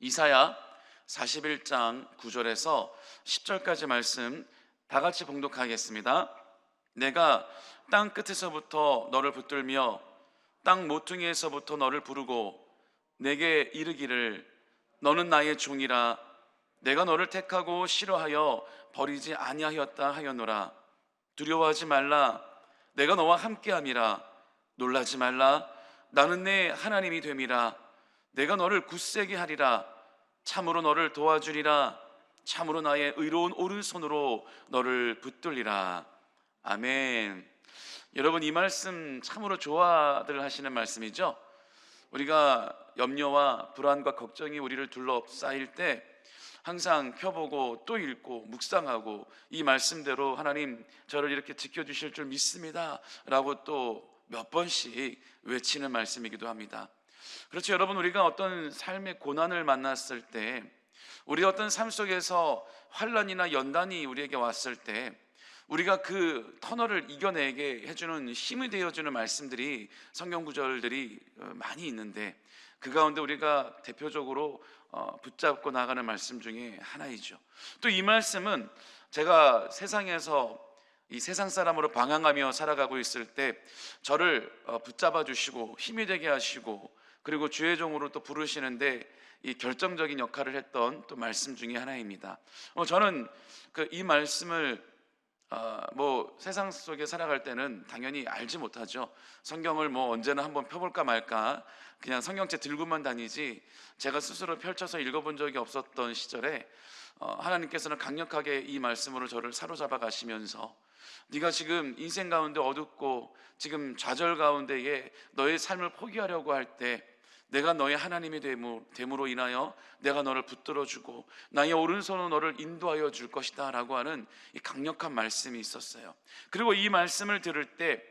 이사야 41장 9절에서 10절까지 말씀 다 같이 봉독하겠습니다. 내가 땅 끝에서부터 너를 붙들며 땅 모퉁이에서부터 너를 부르고 내게 이르기를 너는 나의 종이라. 내가 너를 택하고 싫어하여 버리지 아니하였다 하였노라. 두려워하지 말라. 내가 너와 함께함이라. 놀라지 말라. 나는 내 하나님이 됨이라 내가 너를 굳세게 하리라. 참으로 너를 도와주리라. 참으로 나의 의로운 오른손으로 너를 붙들리라. 아멘. 여러분 이 말씀 참으로 좋아들 하시는 말씀이죠? 우리가 염려와 불안과 걱정이 우리를 둘러싸일 때 항상 펴보고 또 읽고 묵상하고 이 말씀대로 하나님 저를 이렇게 지켜주실 줄 믿습니다. 라고 또 몇 번씩 외치는 말씀이기도 합니다 그렇죠 여러분 우리가 어떤 삶의 고난을 만났을 때 우리 어떤 삶 속에서 환란이나 연단이 우리에게 왔을 때 우리가 그 터널을 이겨내게 해주는 힘이 되어주는 말씀들이 성경 구절들이 어, 많이 있는데 그 가운데 우리가 대표적으로 어, 붙잡고 나가는 말씀 중에 하나이죠. 또 이 말씀은 제가 세상에서 이 세상 사람으로 방황하며 살아가고 있을 때 저를 어, 붙잡아 주시고 힘이 되게 하시고 그리고 주의 종으로 또 부르시는데 이 결정적인 역할을 했던 또 말씀 중에 하나입니다. 어, 저는 그 이 말씀을 어, 뭐 세상 속에 살아갈 때는 당연히 알지 못하죠. 성경을 뭐 언제나 한번 펴볼까 말까 그냥 성경책 들고만 다니지 제가 스스로 펼쳐서 읽어본 적이 없었던 시절에 어, 하나님께서는 강력하게 이 말씀으로 저를 사로잡아 가시면서 네가 지금 인생 가운데 어둡고 지금 좌절 가운데에 너의 삶을 포기하려고 할 때 내가 너의 하나님이 됨으- 됨으로 인하여 내가 너를 붙들어 주고 나의 오른손으로 너를 인도하여 줄 것이다라고 하는 이 강력한 말씀이 있었어요. 그리고 이 말씀을 들을 때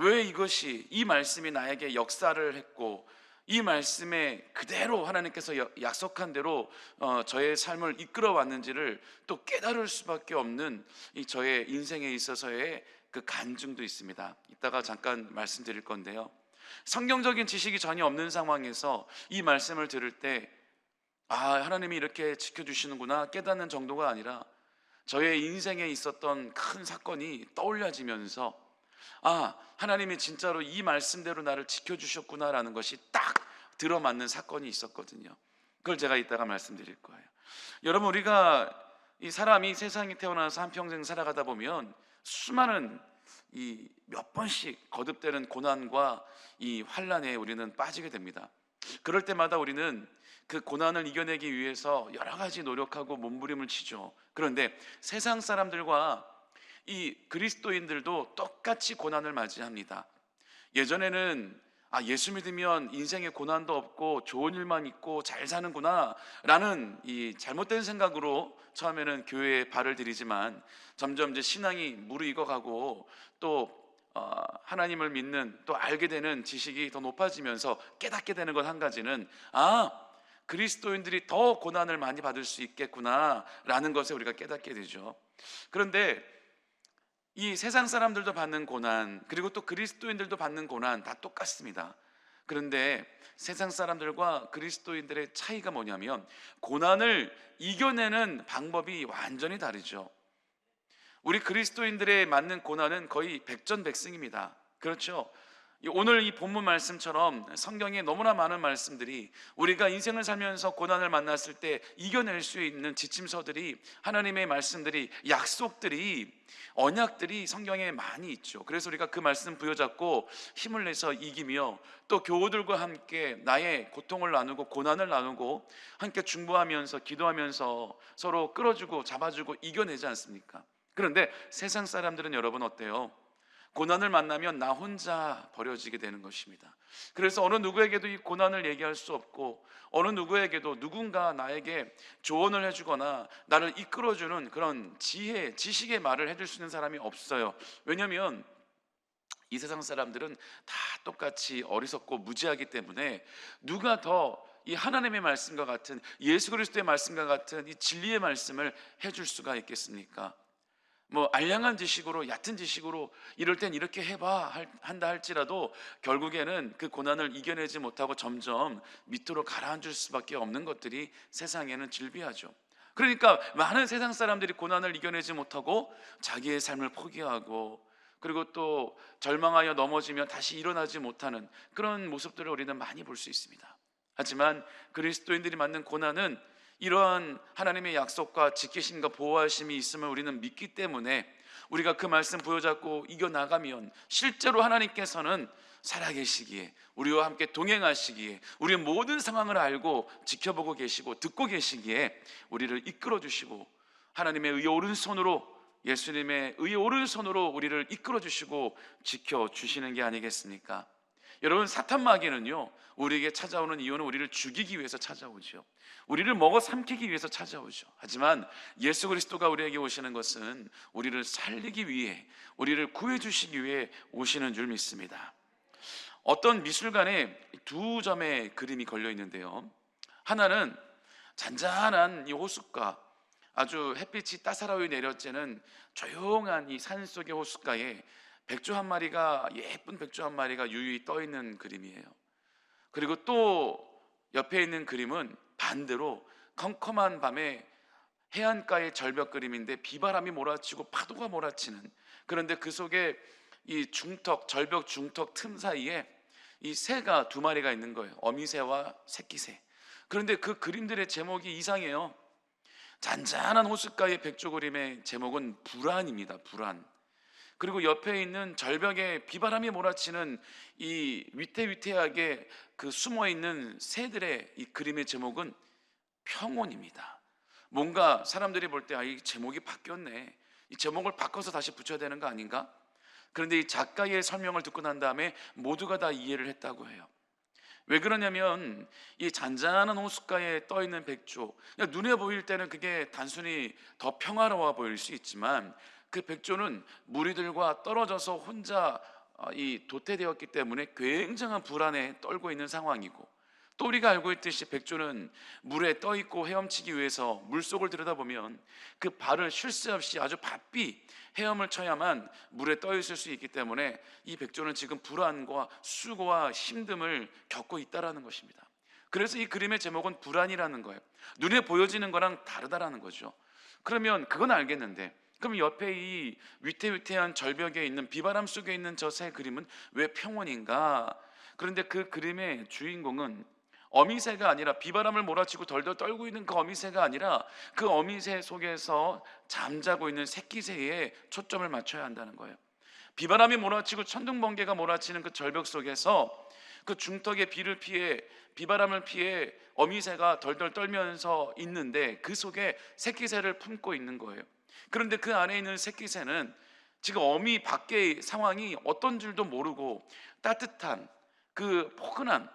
왜 이것이 이 말씀이 나에게 역사를 했고 이 말씀에 그대로 하나님께서 여- 약속한 대로 어, 저의 삶을 이끌어 왔는지를 또 깨달을 수밖에 없는 이 저의 인생에 있어서의 그 간증도 있습니다. 이따가 잠깐 말씀드릴 건데요. 성경적인 지식이 전혀 없는 상황에서 이 말씀을 들을 때 아, 하나님이 이렇게 지켜주시는구나 깨닫는 정도가 아니라 저의 인생에 있었던 큰 사건이 떠올려지면서 아, 하나님이 진짜로 이 말씀대로 나를 지켜주셨구나라는 것이 딱 들어맞는 사건이 있었거든요. 그걸 제가 이따가 말씀드릴 거예요. 여러분, 우리가 이 사람이 세상에 태어나서 한평생 살아가다 보면 수많은 이 몇 번씩 거듭되는 고난과 이 환란에 우리는 빠지게 됩니다. 그럴 때마다 우리는 그 고난을 이겨내기 위해서 여러 가지 노력하고 몸부림을 치죠. 그런데 세상 사람들과 이 그리스도인들도 똑같이 고난을 맞이합니다. 예전에는 아, 예수 믿으면 인생에 고난도 없고 좋은 일만 있고 잘 사는구나 라는 이 잘못된 생각으로 처음에는 교회에 발을 들이지만 점점 이제 신앙이 무르익어가고 또 어, 하나님을 믿는 또 알게 되는 지식이 더 높아지면서 깨닫게 되는 것 한 가지는 아 그리스도인들이 더 고난을 많이 받을 수 있겠구나 라는 것에 우리가 깨닫게 되죠. 그런데 이 세상 사람들도 받는 고난 그리고 또 그리스도인들도 받는 고난 다 똑같습니다. 그런데 세상 사람들과 그리스도인들의 차이가 뭐냐면 고난을 이겨내는 방법이 완전히 다르죠. 우리 그리스도인들의 맞는 고난은 거의 백전백승입니다. 그렇죠? 이 오늘 이 본문 말씀처럼 성경에 너무나 많은 말씀들이 우리가 인생을 살면서 고난을 만났을 때 이겨낼 수 있는 지침서들이 하나님의 말씀들이 약속들이 언약들이 성경에 많이 있죠. 그래서 우리가 그 말씀 부여잡고 힘을 내서 이기며 또 교우들과 함께 나의 고통을 나누고 고난을 나누고 함께 중보하면서 기도하면서 서로 끌어주고 잡아주고 이겨내지 않습니까? 그런데 세상 사람들은 여러분 어때요? 고난을 만나면 나 혼자 버려지게 되는 것입니다. 그래서 어느 누구에게도 이 고난을 얘기할 수 없고 어느 누구에게도 누군가 나에게 조언을 해주거나 나를 이끌어주는 그런 지혜, 지식의 말을 해줄 수 있는 사람이 없어요. 왜냐하면 이 세상 사람들은 다 똑같이 어리석고 무지하기 때문에 누가 더 이 하나님의 말씀과 같은 예수 그리스도의 말씀과 같은 이 진리의 말씀을 해줄 수가 있겠습니까? 뭐 알량한 지식으로 얕은 지식으로 이럴 땐 이렇게 해봐 할- 한다 할지라도 결국에는 그 고난을 이겨내지 못하고 점점 밑으로 가라앉을 수밖에 없는 것들이 세상에는 질비하죠. 그러니까 많은 세상 사람들이 고난을 이겨내지 못하고 자기의 삶을 포기하고 그리고 또 절망하여 넘어지면 다시 일어나지 못하는 그런 모습들을 우리는 많이 볼 수 있습니다. 하지만 그리스도인들이 맞는 고난은 이러한 하나님의 약속과 지키심과 보호하심이 있음을 우리는 믿기 때문에 우리가 그 말씀 부여잡고 이겨 나가면 실제로 하나님께서는 살아계시기에 우리와 함께 동행하시기에 우리의 모든 상황을 알고 지켜보고 계시고 듣고 계시기에 우리를 이끌어 주시고 하나님의 의의 오른손으로 예수님의 의의 오른손으로 우리를 이끌어 주시고 지켜 주시는 게 아니겠습니까? 여러분 사탄 마귀는요 우리에게 찾아오는 이유는 우리를 죽이기 위해서 찾아오죠. 우리를 먹어 삼키기 위해서 찾아오죠. 하지만 예수 그리스도가 우리에게 오시는 것은 우리를 살리기 위해, 우리를 구해 주시기 위해 오시는 줄 믿습니다. 어떤 미술관에 두 점의 그림이 걸려 있는데요. 하나는 잔잔한 이 호숫가, 아주 햇빛이 따사로이 내려쬐는 조용한 이 산 속의 호숫가에 백조 한 마리가 예쁜 백조 한 마리가 유유히 떠 있는 그림이에요. 그리고 또 옆에 있는 그림은 반대로 컴컴한 밤에 해안가의 절벽 그림인데 비바람이 몰아치고 파도가 몰아치는 그런데 그 속에 이 중턱 절벽 중턱 틈 사이에 이 새가 두 마리가 있는 거예요. 어미새와 새끼새. 그런데 그 그림들의 제목이 이상해요. 잔잔한 호숫가의 백조 그림의 제목은 불안입니다. 불안. 그리고 옆에 있는 절벽에 비바람이 몰아치는 이 위태위태하게 그 숨어 있는 새들의 이 그림의 제목은 평온입니다. 뭔가 사람들이 볼 때 아 이 제목이 바뀌었네. 이 제목을 바꿔서 다시 붙여야 되는 거 아닌가? 그런데 이 작가의 설명을 듣고 난 다음에 모두가 다 이해를 했다고 해요. 왜 그러냐면 이 잔잔한 호숫가에 떠 있는 백조 그냥 눈에 보일 때는 그게 단순히 더 평화로워 보일 수 있지만 그 백조는 무리들과 떨어져서 혼자 어, 이 도태되었기 때문에 굉장한 불안에 떨고 있는 상황이고 또 우리가 알고 있듯이 백조는 물에 떠 있고 헤엄치기 위해서 물 속을 들여다보면 그 발을 쉴 새 없이 아주 바삐 헤엄을 쳐야만 물에 떠 있을 수 있기 때문에 이 백조는 지금 불안과 수고와 힘듦을 겪고 있다라는 것입니다. 그래서 이 그림의 제목은 불안이라는 거예요. 눈에 보여지는 거랑 다르다라는 거죠. 그러면 그건 알겠는데 그럼 옆에 이 위태위태한 절벽에 있는 비바람 속에 있는 저 새 그림은 왜 평온인가? 그런데 그 그림의 주인공은 어미새가 아니라 비바람을 몰아치고 덜덜 떨고 있는 그 어미새가 아니라 그 어미새 속에서 잠자고 있는 새끼새에 초점을 맞춰야 한다는 거예요. 비바람이 몰아치고 천둥 번개가 몰아치는 그 절벽 속에서 그 중턱의 비를 피해 비바람을 피해 어미새가 덜덜 떨면서 있는데 그 속에 새끼새를 품고 있는 거예요. 그런데 그 안에 있는 새끼새는 지금 어미 밖의 상황이 어떤 줄도 모르고 따뜻한 그 포근한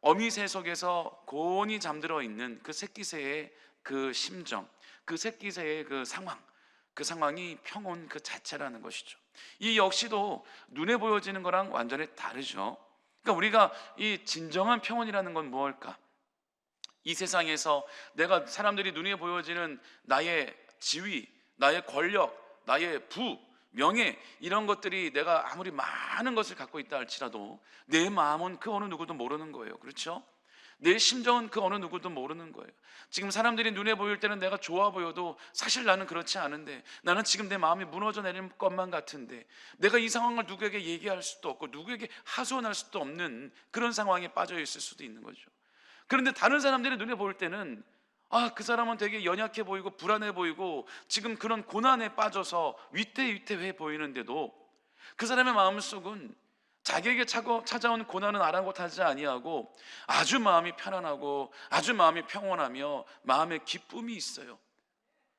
어미새 속에서 곤히 잠들어 있는 그 새끼새의 그 심정, 그 새끼새의 그 상황, 그 상황이 평온 그 자체라는 것이죠. 이 역시도 눈에 보여지는 거랑 완전히 다르죠. 그러니까 우리가 이 진정한 평온이라는 건 무엇일까? 이 세상에서 내가 사람들이 눈에 보여지는 나의 지위, 나의 권력, 나의 부, 명예 이런 것들이 내가 아무리 많은 것을 갖고 있다 할지라도 내 마음은 그 어느 누구도 모르는 거예요. 그렇죠? 내 심정은 그 어느 누구도 모르는 거예요. 지금 사람들이 눈에 보일 때는 내가 좋아 보여도 사실 나는 그렇지 않은데 나는 지금 내 마음이 무너져 내릴 것만 같은데 내가 이 상황을 누구에게 얘기할 수도 없고 누구에게 하소연할 수도 없는 그런 상황에 빠져 있을 수도 있는 거죠. 그런데 다른 사람들이 눈에 보일 때는 아, 그 사람은 되게 연약해 보이고 불안해 보이고 지금 그런 고난에 빠져서 위태위태해 보이는데도 그 사람의 마음속은 자기에게 차고, 찾아온 고난은 아랑곳하지 아니하고 아주 마음이 편안하고 아주 마음이 평온하며 마음에 기쁨이 있어요.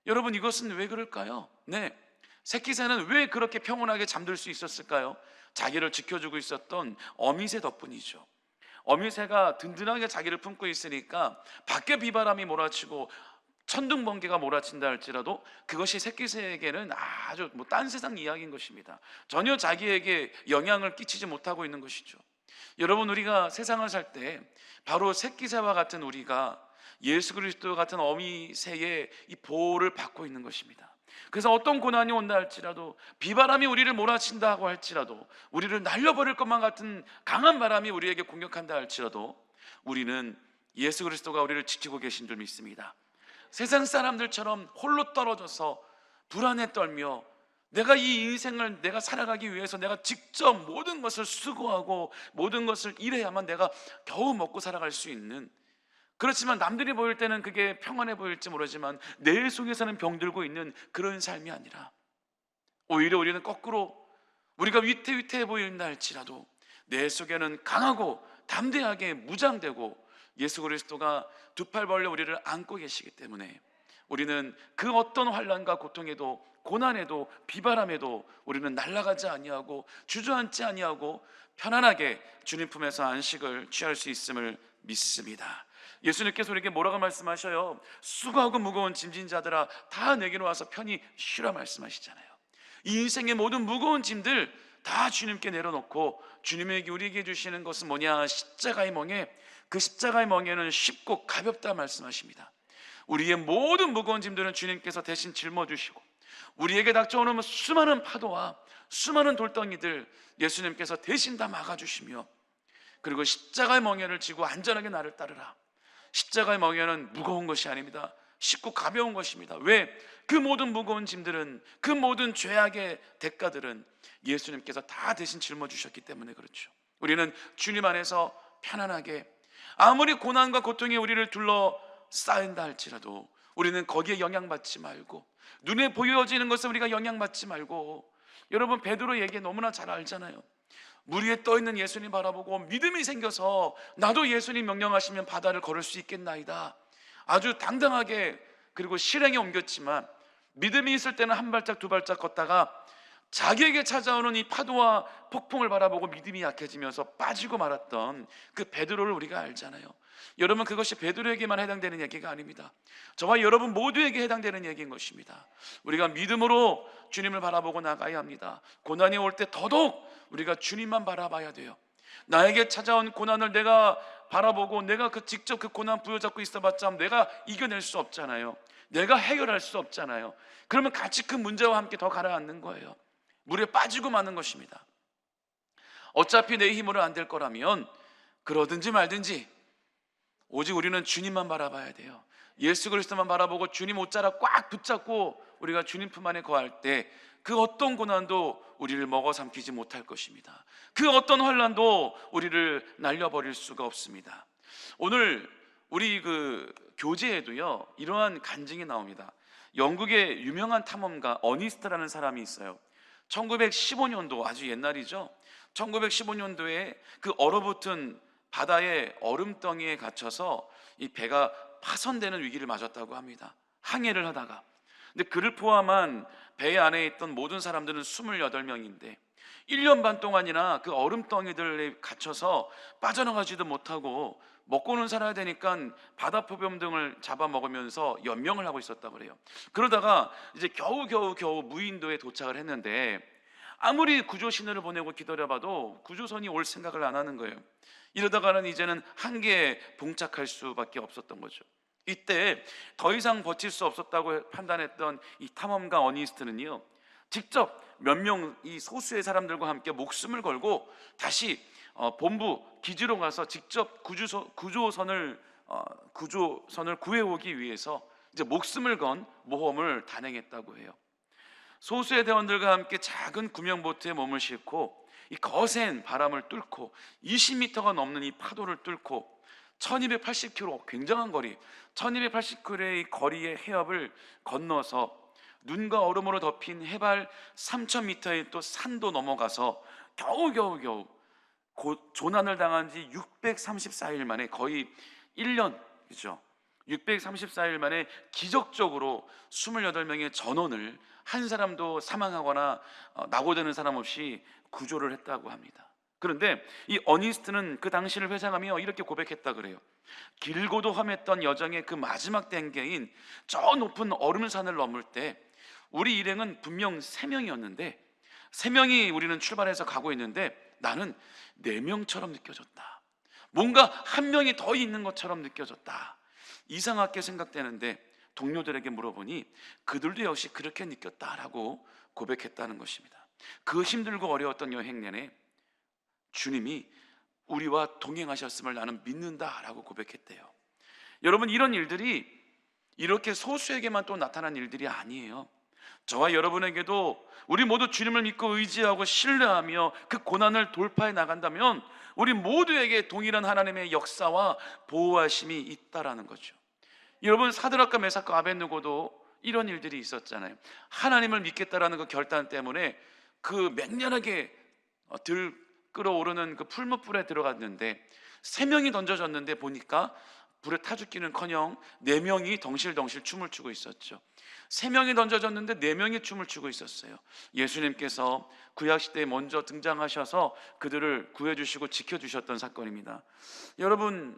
여러분 이것은 왜 그럴까요? 네. 새끼새는 왜 그렇게 평온하게 잠들 수 있었을까요? 자기를 지켜주고 있었던 어미새 덕분이죠. 어미새가 든든하게 자기를 품고 있으니까 밖에 비바람이 몰아치고 천둥 번개가 몰아친다 할지라도 그것이 새끼새에게는 아주 뭐 딴 세상 이야기인 것입니다. 전혀 자기에게 영향을 끼치지 못하고 있는 것이죠. 여러분 우리가 세상을 살 때 바로 새끼새와 같은 우리가 예수 그리스도 같은 어미새의 이 보호를 받고 있는 것입니다. 그래서 어떤 고난이 온다 할지라도 비바람이 우리를 몰아친다고 할지라도 우리를 날려버릴 것만 같은 강한 바람이 우리에게 공격한다 할지라도 우리는 예수 그리스도가 우리를 지키고 계신 줄 믿습니다. 세상 사람들처럼 홀로 떨어져서 불안에 떨며 내가 이 인생을 내가 살아가기 위해서 내가 직접 모든 것을 수고하고 모든 것을 일해야만 내가 겨우 먹고 살아갈 수 있는 그렇지만 남들이 보일 때는 그게 평안해 보일지 모르지만 내 속에서는 병들고 있는 그런 삶이 아니라 오히려 우리는 거꾸로 우리가 위태위태해 보인다 할지라도 내 속에는 강하고 담대하게 무장되고 예수 그리스도가 두 팔 벌려 우리를 안고 계시기 때문에 우리는 그 어떤 환란과 고통에도 고난에도 비바람에도 우리는 날아가지 아니하고 주저앉지 아니하고 편안하게 주님 품에서 안식을 취할 수 있음을 믿습니다. 예수님께서 우리에게 뭐라고 말씀하셔요? 수고하고 무거운 짐진 자들아 다 내게로 와서 편히 쉬라 말씀하시잖아요. 이 인생의 모든 무거운 짐들 다 주님께 내려놓고 주님에게 우리에게 주시는 것은 뭐냐? 십자가의 멍에 그 십자가의 멍에는 쉽고 가볍다 말씀하십니다. 우리의 모든 무거운 짐들은 주님께서 대신 짊어주시고 우리에게 닥쳐오는 수많은 파도와 수많은 돌덩이들 예수님께서 대신 다 막아주시며 그리고 십자가의 멍에를 지고 안전하게 나를 따르라. 십자가의 멍에는 무거운 것이 아닙니다. 쉽고 가벼운 것입니다. 왜? 그 모든 무거운 짐들은 그 모든 죄악의 대가들은 예수님께서 다 대신 짊어 주셨기 때문에 그렇죠. 우리는 주님 안에서 편안하게 아무리 고난과 고통이 우리를 둘러 쌓인다 할지라도 우리는 거기에 영향받지 말고 눈에 보여지는 것을 우리가 영향받지 말고 여러분 베드로 얘기 너무나 잘 알잖아요. 물 위에 떠 있는 예수님 바라보고 믿음이 생겨서 나도 예수님 명령하시면 바다를 걸을 수 있겠나이다. 아주 당당하게 그리고 실행에 옮겼지만 믿음이 있을 때는 한 발짝 두 발짝 걷다가 자기에게 찾아오는 이 파도와 폭풍을 바라보고 믿음이 약해지면서 빠지고 말았던 그 베드로를 우리가 알잖아요. 여러분 그것이 베드로에게만 해당되는 얘기가 아닙니다. 저와 여러분 모두에게 해당되는 얘기인 것입니다. 우리가 믿음으로 주님을 바라보고 나가야 합니다. 고난이 올 때 더더욱 우리가 주님만 바라봐야 돼요. 나에게 찾아온 고난을 내가 바라보고 내가 그 직접 그 고난 부여잡고 있어봤자 내가 이겨낼 수 없잖아요. 내가 해결할 수 없잖아요. 그러면 같이 그 문제와 함께 더 가라앉는 거예요. 물에 빠지고 마는 것입니다. 어차피 내 힘으로 안 될 거라면 그러든지 말든지 오직 우리는 주님만 바라봐야 돼요. 예수 그리스도만 바라보고 주님 옷자락 꽉 붙잡고 우리가 주님 품 안에 거할 때 그 어떤 고난도 우리를 먹어 삼키지 못할 것입니다. 그 어떤 환란도 우리를 날려버릴 수가 없습니다. 오늘 우리 그 교재에도요 이러한 간증이 나옵니다. 영국의 유명한 탐험가 어니스트라는 사람이 있어요. 1915년도 아주 옛날이죠. 1915년도에 그 얼어붙은 바다의 얼음덩이에 갇혀서 이 배가 파손되는 위기를 맞았다고 합니다. 항해를 하다가. 근데 그를 포함한 배 안에 있던 모든 사람들은 28명인데 1년 반 동안이나 그 얼음덩이들에 갇혀서 빠져나가지도 못하고 먹고는 살아야 되니까 바다표범 등을 잡아먹으면서 연명을 하고 있었다 그래요. 그러다가 이제 겨우 겨우 겨우 무인도에 도착을 했는데 아무리 구조 신호를 보내고 기다려봐도 구조선이 올 생각을 안 하는 거예요. 이러다가는 이제는 한계에 봉착할 수밖에 없었던 거죠. 이때 더 이상 버틸 수 없었다고 판단했던 이 탐험가 어니스트는요, 직접 몇 명 이 소수의 사람들과 함께 목숨을 걸고 다시 어, 본부 기지로 가서 직접 구조선, 구조선을 어, 구조선을 구해오기 위해서 이제 목숨을 건 모험을 단행했다고 해요. 소수의 대원들과 함께 작은 구명 보트에 몸을 싣고 이 거센 바람을 뚫고 20m가 넘는 이 파도를 뚫고 1280km 굉장한 거리 1280km의 거리의 해협을 건너서 눈과 얼음으로 덮인 해발 3000m의 또 산도 넘어가서 겨우 겨우 조난을 당한 지 634일 만에 거의 1년 그죠? 634일 만에 기적적으로 28명의 전원을 한 사람도 사망하거나 어, 낙오되는 사람 없이 구조를 했다고 합니다. 그런데 이 어니스트는 그 당시를 회상하며 이렇게 고백했다 그래요. 길고도 험했던 여정의 그 마지막 단계인 저 높은 얼음산을 넘을 때 우리 일행은 분명 세 명이었는데 세 명이 우리는 출발해서 가고 있는데 나는 네 명처럼 느껴졌다. 뭔가 한 명이 더 있는 것처럼 느껴졌다. 이상하게 생각되는데 동료들에게 물어보니 그들도 역시 그렇게 느꼈다라고 고백했다는 것입니다. 그 힘들고 어려웠던 여행 내내 주님이 우리와 동행하셨음을 나는 믿는다라고 고백했대요. 여러분 이런 일들이 이렇게 소수에게만 또 나타난 일들이 아니에요. 저와 여러분에게도 우리 모두 주님을 믿고 의지하고 신뢰하며 그 고난을 돌파해 나간다면 우리 모두에게 동일한 하나님의 역사와 보호하심이 있다라는 거죠. 여러분 사드락과 메삭과 아벤누고도 이런 일들이 있었잖아요. 하나님을 믿겠다라는 그 결단 때문에 그 맹렬하게 어, 들 끓어오르는 그 풀무불에 들어갔는데 세 명이 던져졌는데 보니까 불에 타 죽기는커녕 네 명이 덩실덩실 춤을 추고 있었죠. 세 명이 던져졌는데 네 명이 춤을 추고 있었어요. 예수님께서 구약 시대에 먼저 등장하셔서 그들을 구해 주시고 지켜 주셨던 사건입니다. 여러분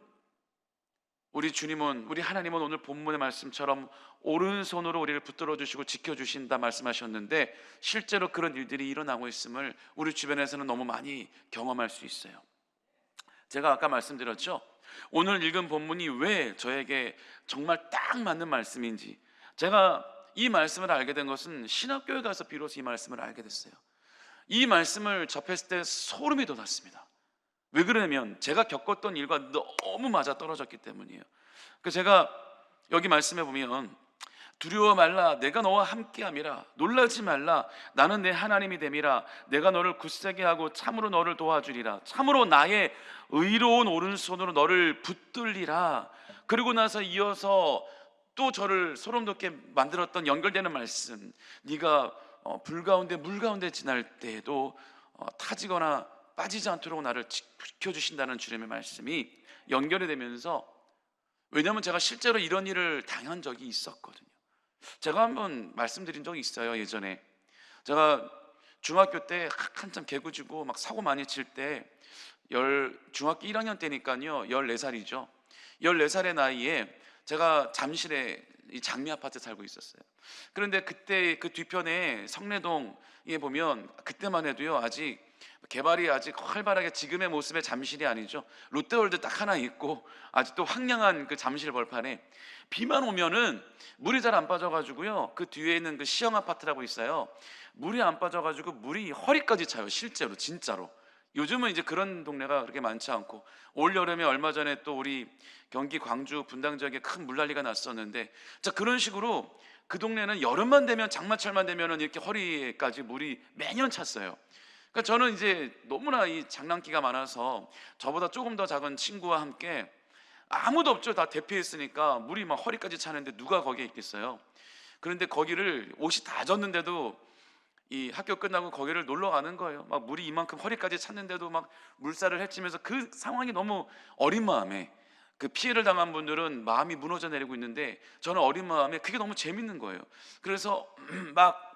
우리 주님은 우리 하나님은 오늘 본문의 말씀처럼 오른손으로 우리를 붙들어 주시고 지켜 주신다 말씀하셨는데 실제로 그런 일들이 일어나고 있음을 우리 주변에서는 너무 많이 경험할 수 있어요. 제가 아까 말씀드렸죠. 오늘 읽은 본문이 왜 저에게 정말 딱 맞는 말씀인지 제가 이 말씀을 알게 된 것은 신학교에 가서 비로소 이 말씀을 알게 됐어요. 이 말씀을 접했을 때 소름이 돋았습니다. 왜 그러냐면 제가 겪었던 일과 너무 맞아 떨어졌기 때문이에요. 그 제가 여기 말씀해 보면 두려워 말라 내가 너와 함께함이라 놀라지 말라 나는 내 하나님이 됨이라 내가 너를 굳세게 하고 참으로 너를 도와주리라 참으로 나의 의로운 오른손으로 너를 붙들리라 그리고 나서 이어서 또 저를 소름 돋게 만들었던 연결되는 말씀 네가 어, 불 가운데 물 가운데 지날 때에도 어, 타지거나 빠지지 않도록 나를 지켜주신다는 주님의 말씀이 연결이 되면서 왜냐하면 제가 실제로 이런 일을 당한 적이 있었거든요. 제가 한번 말씀드린 적이 있어요 예전에. 제가 중학교 때 한참 개구지고 막 사고 많이 칠 때 열 중학교 1학년 때니까요 14살이죠. 14살의 나이에 제가 잠실에 이 장미 아파트 살고 있었어요. 그런데 그때 그 뒤편에 성내동에 보면 그때만 해도요 아직 개발이 아직 활발하게 지금의 모습의 잠실이 아니죠. 롯데월드 딱 하나 있고 아직도 황량한 그 잠실 벌판에 비만 오면은 물이 잘 안 빠져가지고요. 그 뒤에 있는 그 시형 아파트라고 있어요. 물이 안 빠져가지고 물이 허리까지 차요. 실제로 진짜로. 요즘은 이제 그런 동네가 그렇게 많지 않고 올 여름에 얼마 전에 또 우리 경기 광주 분당 지역에 큰 물난리가 났었는데 자 그런 식으로 그 동네는 여름만 되면 장마철만 되면은 이렇게 허리까지 물이 매년 찼어요. 그러니까 저는 이제 너무나 이 장난기가 많아서 저보다 조금 더 작은 친구와 함께 아무도 없죠. 다 대피했으니까 물이 막 허리까지 차는데 누가 거기에 있겠어요. 그런데 거기를 옷이 다 젖는데도 이 학교 끝나고 거기를 놀러 가는 거예요. 막 물이 이만큼 허리까지 찼는데도 막 물살을 헤치면서 그 상황이 너무 어린 마음에 그 피해를 당한 분들은 마음이 무너져 내리고 있는데 저는 어린 마음에 그게 너무 재밌는 거예요. 그래서 막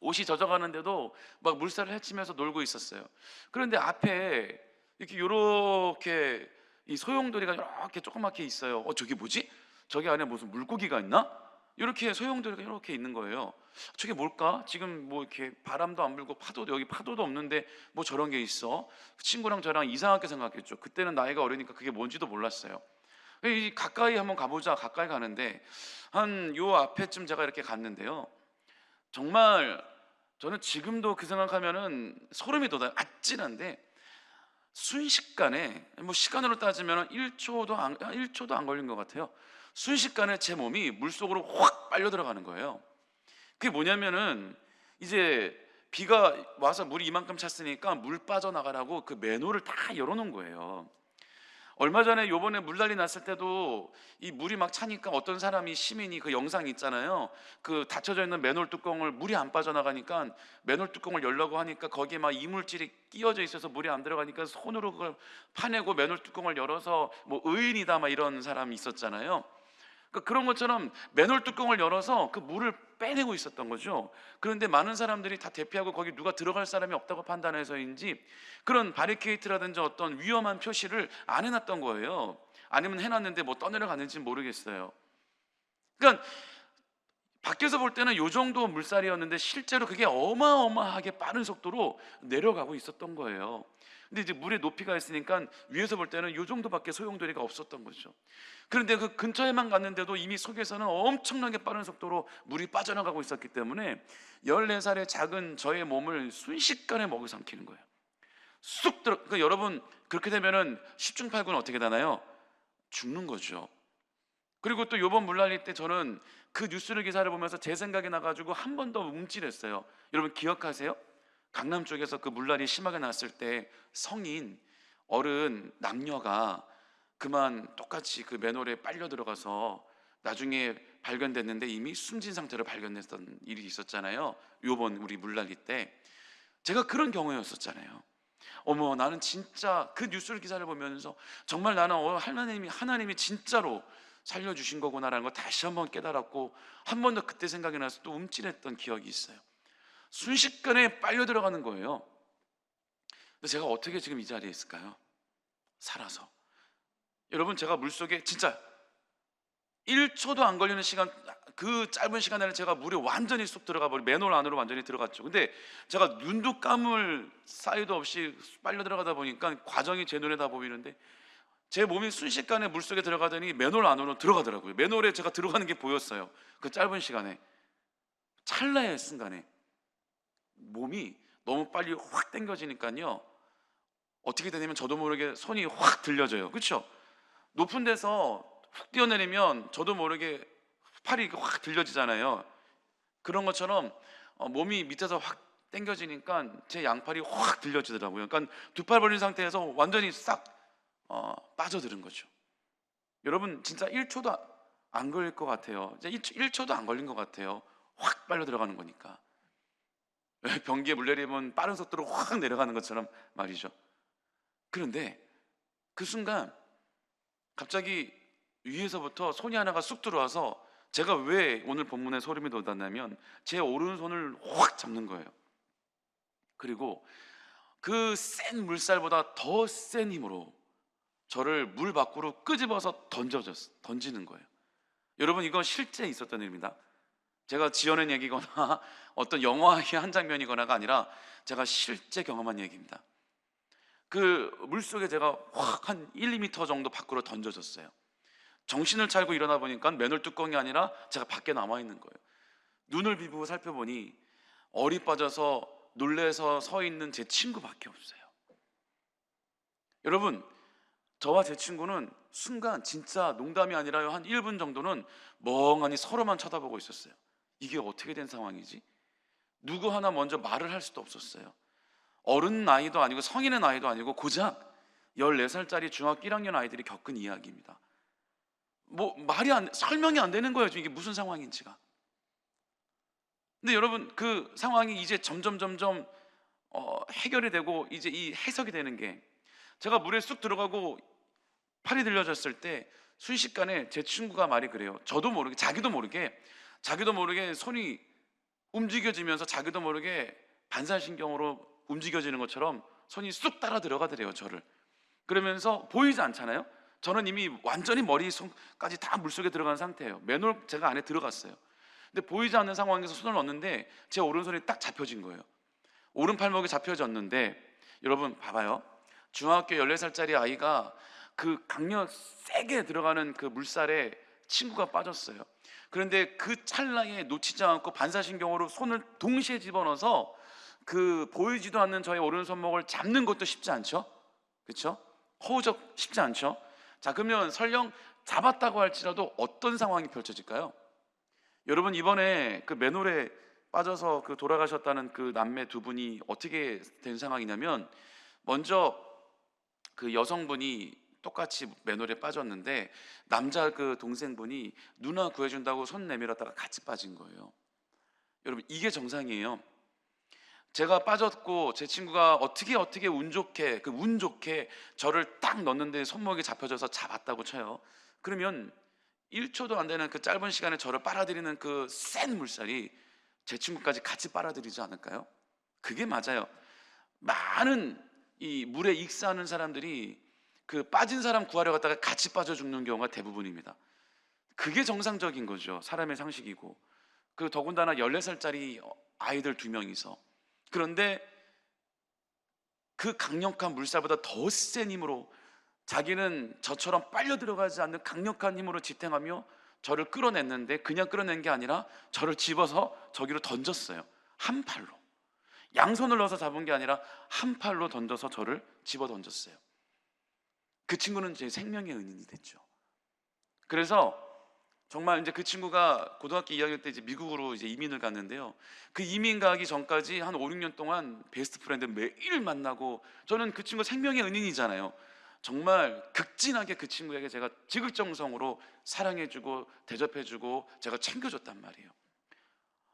옷이 젖어가는데도 막 물살을 헤치면서 놀고 있었어요. 그런데 앞에 이렇게 요렇게 이 소용돌이가 이렇게 조그맣게 있어요. 어 저게 뭐지? 저기 안에 무슨 물고기가 있나? 이렇게 소용돌이가 이렇게 있는 거예요. 저게 뭘까? 지금 뭐 이렇게 바람도 안 불고 파도도 여기 파도도 없는데 뭐 저런 게 있어? 친구랑 저랑 이상하게 생각했죠. 그때는 나이가 어리니까 그게 뭔지도 몰랐어요. 가까이 한번 가보자. 가까이 가는데 한 요 앞에쯤 제가 이렇게 갔는데요. 정말 저는 지금도 그 생각하면은 소름이 돋아요. 아찔한데 순식간에 뭐 시간으로 따지면 1초도 안 1초도 안 걸린 것 같아요. 순식간에 제 몸이 물 속으로 확 빨려 들어가는 거예요. 그게 뭐냐면은 이제 비가 와서 물이 이만큼 찼으니까 물 빠져나가라고 그 맨홀을 다 열어놓은 거예요. 얼마 전에 요번에 물난리 났을 때도 이 물이 막 차니까 어떤 사람이 시민이 그 영상 있잖아요. 그 닫혀져 있는 맨홀 뚜껑을 물이 안 빠져나가니까 맨홀 뚜껑을 열려고 하니까 거기에 막 이물질이 끼어져 있어서 물이 안 들어가니까 손으로 그걸 파내고 맨홀 뚜껑을 열어서 뭐 의인이다 막 이런 사람이 있었잖아요. 그러니까 그런 것처럼 맨홀 뚜껑을 열어서 그 물을 빼내고 있었던 거죠. 그런데 많은 사람들이 다 대피하고 거기 누가 들어갈 사람이 없다고 판단해서인지 그런 바리케이트라든지 어떤 위험한 표시를 안 해놨던 거예요. 아니면 해놨는데 뭐 떠내려갔는지 모르겠어요. 그러니까 밖에서 볼 때는 요 정도 물살이었는데 실제로 그게 어마어마하게 빠른 속도로 내려가고 있었던 거예요. 근데 이제 물의 높이가 있으니까 위에서 볼 때는 요 정도밖에 소용돌이가 없었던 거죠. 그런데 그 근처에만 갔는데도 이미 속에서는 엄청나게 빠른 속도로 물이 빠져나가고 있었기 때문에 14살의 작은 저의 몸을 순식간에 먹여 삼키는 거예요. 쑥 들어. 그러니까 여러분 그렇게 되면은 10중 8구는 어떻게 되나요? 죽는 거죠. 그리고 또 요번 물난리 때 저는 그 뉴스를 기사를 보면서 제 생각이 나가지고 한 번 더 움찔했어요. 여러분 기억하세요? 강남 쪽에서 그 물난리 심하게 났을 때 성인 어른 남녀가 그만 똑같이 그 맨홀에 빨려 들어가서 나중에 발견됐는데 이미 숨진 상태로 발견됐던 일이 있었잖아요. 요번 우리 물난리 때 제가 그런 경우였었잖아요. 어머 나는 진짜 그 뉴스를 기사를 보면서 정말 나는 어, 하나님이 하나님이 진짜로 살려주신 거구나라는 걸 다시 한번 깨달았고 한 번 더 그때 생각이 나서 또 움찔했던 기억이 있어요. 순식간에 빨려 들어가는 거예요. 근데 제가 어떻게 지금 이 자리에 있을까요? 살아서. 여러분 제가 물속에 진짜 1초도 안 걸리는 시간 그 짧은 시간 안에 제가 물에 완전히 쏙 들어가 버리 맨홀 안으로 완전히 들어갔죠. 근데 제가 눈도 감을 사이도 없이 빨려 들어가다 보니까 과정이 제 눈에 다 보이는데 제 몸이 순식간에 물속에 들어가더니 맨홀 안으로 들어가더라고요. 맨홀에 제가 들어가는 게 보였어요. 그 짧은 시간에 찰나의 순간에 몸이 너무 빨리 확 당겨지니까요. 어떻게 되냐면 저도 모르게 손이 확 들려져요. 그렇죠? 높은 데서 훅 뛰어내리면 저도 모르게 팔이 확 들려지잖아요. 그런 것처럼 어, 몸이 밑에서 확 당겨지니까 제 양팔이 확 들려지더라고요. 그러니까 두 팔 벌린 상태에서 완전히 싹 어, 빠져드는 거죠. 여러분 진짜 1초도 안 걸릴 것 같아요. 1초, 도안 걸린 것 같아요. 확 빨려 들어가는 거니까. 변기에 물 내리면 빠른 속도로 확 내려가는 것처럼 말이죠. 그런데 그 순간 갑자기 위에서부터 손이 하나가 쑥 들어와서 제가 왜 오늘 본문에 소름이 돋았냐면 제 오른손을 확 잡는 거예요. 그리고 그 센 물살보다 더 센 힘으로 저를 물 밖으로 끄집어서 던져졌, 던지는 거예요. 여러분 이건 실제 있었던 일입니다. 제가 지어낸 얘기거나 어떤 영화의 한 장면이거나가 아니라 제가 실제 경험한 얘기입니다. 그 물속에 제가 확 한 1, 2미터 정도 밖으로 던져졌어요. 정신을 차리고 일어나 보니까 맨홀 뚜껑이 아니라 제가 밖에 남아 있는 거예요. 눈을 비비고 살펴보니 얼이 빠져서 놀래서 서 있는 제 친구밖에 없어요. 여러분, 저와 제 친구는 순간 진짜 농담이 아니라요. 한 1분 정도는 멍하니 서로만 쳐다보고 있었어요. 이게 어떻게 된 상황이지? 누구 하나 먼저 말을 할 수도 없었어요. 어른 나이도 아니고 성인의 나이도 아니고 고작 14살짜리 중학교 1학년 아이들이 겪은 이야기입니다. 뭐 말이 안 설명이 안 되는 거예요. 이게 무슨 상황인지가. 근데 여러분 그 상황이 이제 점점 점점 어, 해결이 되고 이제 이 해석이 되는 게 제가 물에 쑥 들어가고 팔이 들려졌을 때 순식간에 제 친구가 말이 그래요. 저도 모르게 자기도 모르게 자기도 모르게 손이 움직여지면서 자기도 모르게 반사신경으로 움직여지는 것처럼 손이 쑥 따라 들어가더래요 저를. 그러면서 보이지 않잖아요. 저는 이미 완전히 머리 손까지 다 물속에 들어간 상태예요. 맨홀 제가 안에 들어갔어요. 근데 보이지 않는 상황에서 손을 넣는데 제 오른손이 딱 잡혀진 거예요. 오른 팔목이 잡혀졌는데 여러분 봐봐요. 중학교 14살짜리 아이가 그 강력 세게 들어가는 그 물살에 친구가 빠졌어요. 그런데 그 찰나에 놓치지 않고 반사신경으로 손을 동시에 집어넣어서 그 보이지도 않는 저의 오른손목을 잡는 것도 쉽지 않죠? 그렇죠? 허우적 쉽지 않죠? 자, 그러면 설령 잡았다고 할지라도 어떤 상황이 펼쳐질까요? 여러분 이번에 그 맨홀에 빠져서 그 돌아가셨다는 그 남매 두 분이 어떻게 된 상황이냐면 먼저 그 여성분이 똑같이 맨홀에 빠졌는데 남자 그 동생분이 누나 구해준다고 손 내밀었다가 같이 빠진 거예요. 여러분 이게 정상이에요. 제가 빠졌고 제 친구가 어떻게 어떻게 운 좋게 그 운 좋게 저를 딱 넣는데 손목이 잡혀져서 잡았다고 쳐요. 그러면 1초도 안 되는 그 짧은 시간에 저를 빨아들이는 그 센 물살이 제 친구까지 같이 빨아들이지 않을까요? 그게 맞아요. 많은 이 물에 익사하는 사람들이 그 빠진 사람 구하려 갔다가 같이 빠져 죽는 경우가 대부분입니다. 그게 정상적인 거죠. 사람의 상식이고. 그 더군다나 14살짜리 아이들 두 명이서 그런데 그 강력한 물살보다 더 센 힘으로 자기는 저처럼 빨려 들어가지 않는 강력한 힘으로 지탱하며 저를 끌어냈는데 그냥 끌어낸 게 아니라 저를 집어서 저기로 던졌어요. 한 팔로. 양손을 넣어서 잡은 게 아니라 한 팔로 던져서 저를 집어 던졌어요. 그 친구는 제 생명의 은인이 됐죠. 그래서 정말 이제 그 친구가 고등학교 2학년 때 이제 미국으로 이제 이민을 갔는데요. 그 이민 가기 전까지 한 5, 6년 동안 베스트 프렌드 매일 만나고 저는 그 친구 생명의 은인이잖아요. 정말 극진하게 그 친구에게 제가 지극정성으로 사랑해주고 대접해주고 제가 챙겨줬단 말이에요.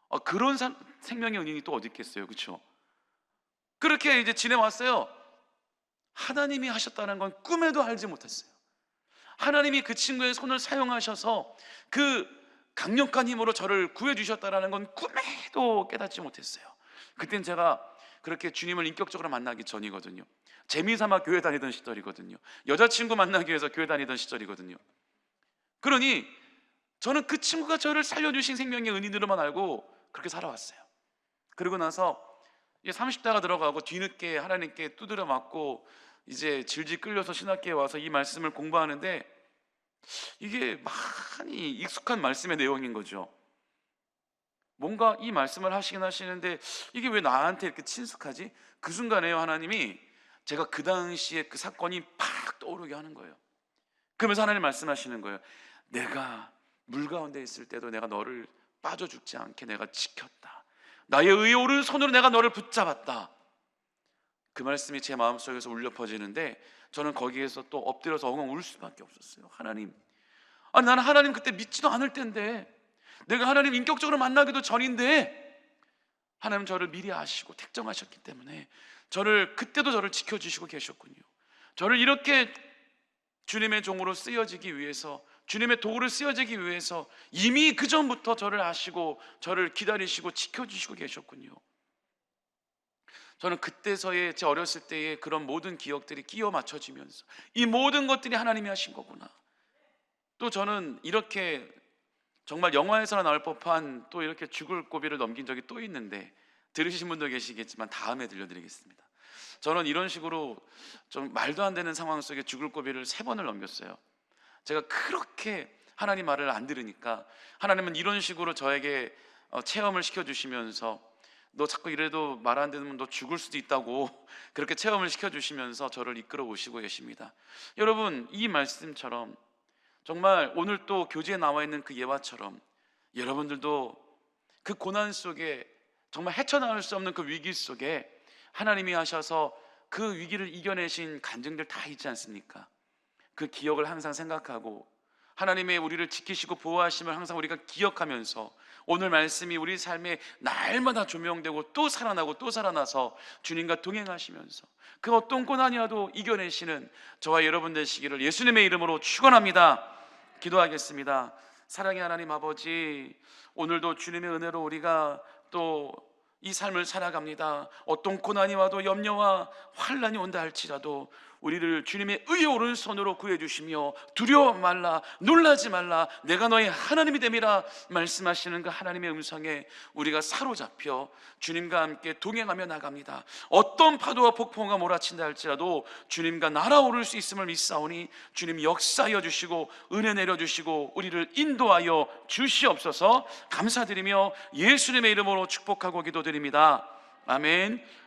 어, 그런 사- 생명의 은인이 또 어디 있겠어요, 그렇죠? 그렇게 이제 지내왔어요. 하나님이 하셨다는 건 꿈에도 알지 못했어요. 하나님이 그 친구의 손을 사용하셔서 그 강력한 힘으로 저를 구해 주셨다라는 건 꿈에도 깨닫지 못했어요. 그땐 제가 그렇게 주님을 인격적으로 만나기 전이거든요. 재미삼아 교회 다니던 시절이거든요. 여자친구 만나기 위해서 교회 다니던 시절이거든요. 그러니 저는 그 친구가 저를 살려주신 생명의 은인으로만 알고 그렇게 살아왔어요. 그리고 나서 이제 30대가 들어가고 뒤늦게 하나님께 두드려 맞고 이제 질질 끌려서 신학교에 와서 이 말씀을 공부하는데 이게 많이 익숙한 말씀의 내용인 거죠. 뭔가 이 말씀을 하시긴 하시는데 이게 왜 나한테 이렇게 친숙하지? 그 순간에요 하나님이 제가 그 당시에 그 사건이 팍 떠오르게 하는 거예요. 그러면서 하나님 말씀하시는 거예요. 내가 물 가운데 있을 때도 내가 너를 빠져 죽지 않게 내가 지켰다. 나의 의의 오른손으로 내가 너를 붙잡았다. 그 말씀이 제 마음속에서 울려 퍼지는데 저는 거기에서 또 엎드려서 엉엉 울 수밖에 없었어요. 하나님. 아, 나는 하나님 그때 믿지도 않을 텐데 내가 하나님 인격적으로 만나기도 전인데 하나님 저를 미리 아시고 택정하셨기 때문에 저를 그때도 저를 지켜 주시고 계셨군요. 저를 이렇게 주님의 종으로 쓰여지기 위해서 주님의 도구를 쓰여지기 위해서 이미 그 전부터 저를 아시고 저를 기다리시고 지켜주시고 계셨군요. 저는 그때서의 제 어렸을 때의 그런 모든 기억들이 끼워 맞춰지면서 이 모든 것들이 하나님이 하신 거구나. 또 저는 이렇게 정말 영화에서나 나올 법한 또 이렇게 죽을 고비를 넘긴 적이 또 있는데 들으신 분도 계시겠지만 다음에 들려드리겠습니다. 저는 이런 식으로 좀 말도 안 되는 상황 속에 죽을 고비를 세 번을 넘겼어요. 제가 그렇게 하나님 말을 안 들으니까 하나님은 이런 식으로 저에게 어, 체험을 시켜주시면서 너 자꾸 이래도 말 안 듣는 너 죽을 수도 있다고 그렇게 체험을 시켜주시면서 저를 이끌어 오시고 계십니다. 여러분 이 말씀처럼 정말 오늘 또 교재에 나와 있는 그 예화처럼 여러분들도 그 고난 속에 정말 헤쳐나올 수 없는 그 위기 속에 하나님이 하셔서 그 위기를 이겨내신 간증들 다 있지 않습니까? 그 기억을 항상 생각하고 하나님의 우리를 지키시고 보호하심을 항상 우리가 기억하면서 오늘 말씀이 우리 삶에 날마다 조명되고 또 살아나고 또 살아나서 주님과 동행하시면서 그 어떤 고난이라도 이겨내시는 저와 여러분 되시기를 예수님의 이름으로 축원합니다. 기도하겠습니다. 사랑의 하나님 아버지, 오늘도 주님의 은혜로 우리가 또 이 삶을 살아갑니다. 어떤 고난이 와도 염려와 환란이 온다 할지라도 우리를 주님의 의의 오른손으로 구해 주시며 두려워 말라 놀라지 말라 내가 너의 하나님이 됨이라 말씀하시는 그 하나님의 음성에 우리가 사로잡혀 주님과 함께 동행하며 나갑니다. 어떤 파도와 폭풍과 몰아친다 할지라도 주님과 날아오를 수 있음을 믿사오니 주님 역사하여 주시고 은혜 내려 주시고 우리를 인도하여 주시옵소서 감사드리며 예수님의 이름으로 축복하고 기도드립니다. 아멘.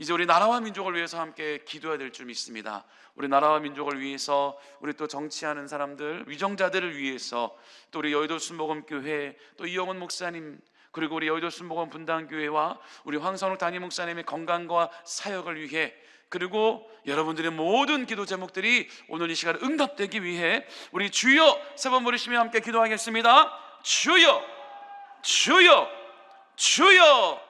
이제 우리 나라와 민족을 위해서 함께 기도해야 될 줄 믿습니다. 우리 나라와 민족을 위해서 우리 또 정치하는 사람들, 위정자들을 위해서 또 우리 여의도 순복음 교회, 또 이영훈 목사님 그리고 우리 여의도 순복음 분당 교회와 우리 황선욱 담임 목사님의 건강과 사역을 위해 그리고 여러분들의 모든 기도 제목들이 오늘 이 시간 응답되기 위해 우리 주여 세 번 부르시며 함께 기도하겠습니다. 주여, 주여, 주여